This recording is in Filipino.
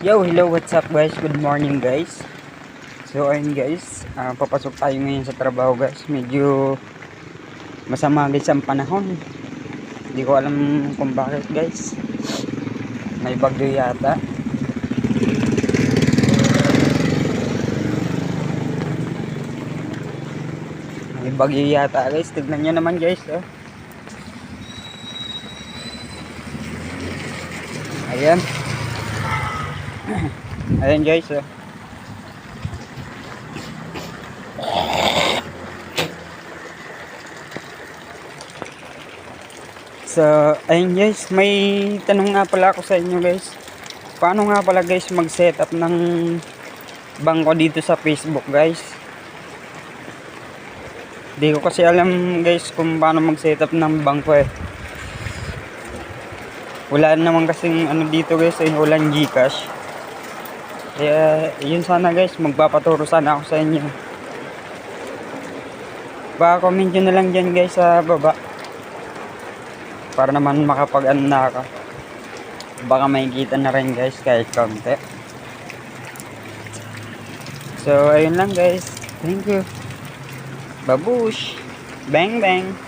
Yo, hello, what's up guys? Good morning guys. So ayun guys, ah, papasok tayo ngayon sa trabaho guys. Medyo masama guys ang panahon. Hindi ko alam kung bakit guys. May bagyo yata. May bagyo yata guys. Tignan nyo naman guys. Oh. Ayan. Ayan guys. Oh. So, ayun guys, may tanong nga pala ako sa inyo guys. Paano nga pala guys mag-setup ng bangko dito sa Facebook guys? Hindi ko kasi alam guys kung paano mag-setup ng bangko eh. Wala naman kasing ano dito guys, eh, walang Gcash. Kaya yun sana guys, magpapaturo sana ako sa inyo. Baka comment nyo na lang dyan guys sa baba. Para naman makapag ano na ako. Baka makikita na rin guys kahit konti. So ayun lang guys. Thank you. Babush. Bang bang.